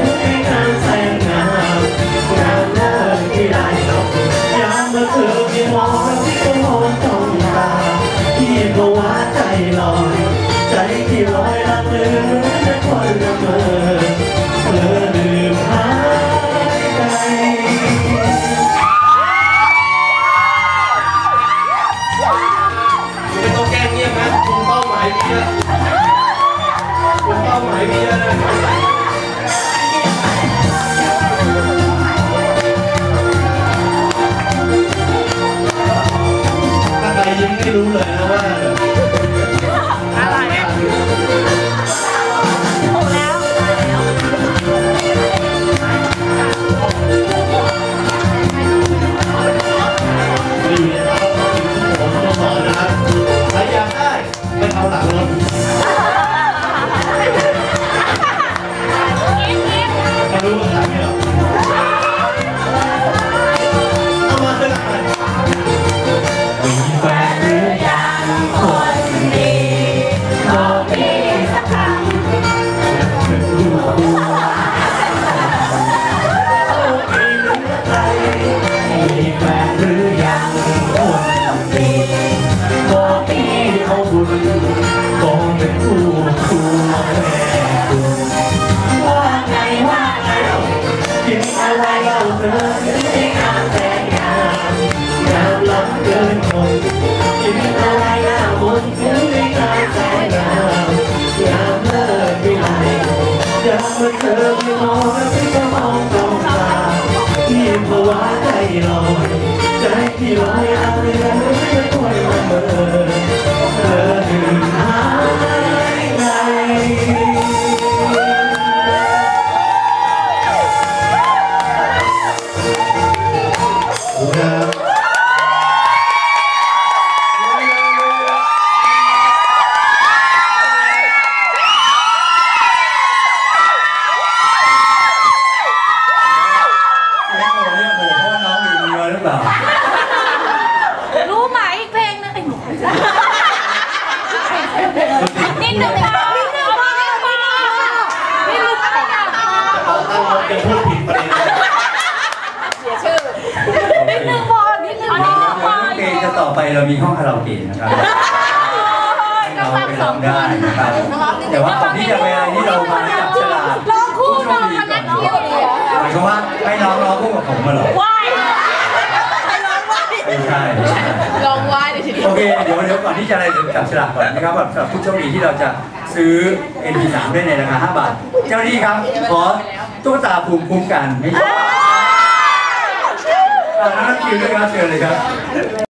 ามนต์ถึงให้านแต่งงานงานเลิกที่ไรหรอกยามเมื่อเธอไม่มองแล้วพี่ก็มต้องตาพี่ก็ว่าใจลอยใจที่ลอยละเมอแต่คนละเมอเธอลืมหายใจไม่ต้องแก้เงียบนะคุณเป้าหมายมีแล้วคุณเป้าหมาย ลอยากมาเธอไม่มองแล้วพี่ก็มองจ้องตาพี่ภาวะใจลอยใจที่ลอยอะไร เรามีห้องคาราโอเกะนะครับเราไปร้องได้นะครับแต่ว่าก่อนที่จะไปอะไรที่เรามาจับฉลากร้องคู่นอนคณะเที่ยวเลยหมายความว่าให้น้องร้องคู่กับผมมาเหรอว้ายใครร้องว้ายไม่ใช่ไม่ใช่ร้องว้ายเลยทีเดียวโอเคเดี๋ยวเดี๋ยวก่อนที่จะอะไรเดี๋ยวจับฉลากก่อนนะครับสำหรับผู้โชคดีที่เราจะซื้อ NP3 ได้ในราคา5บาท เจ้าหน้าที่ครับขอตุ๊กตาภูมิคุ้มกันไม่ใช่อ่านักคิวด้วยครับเชิญเลยครับ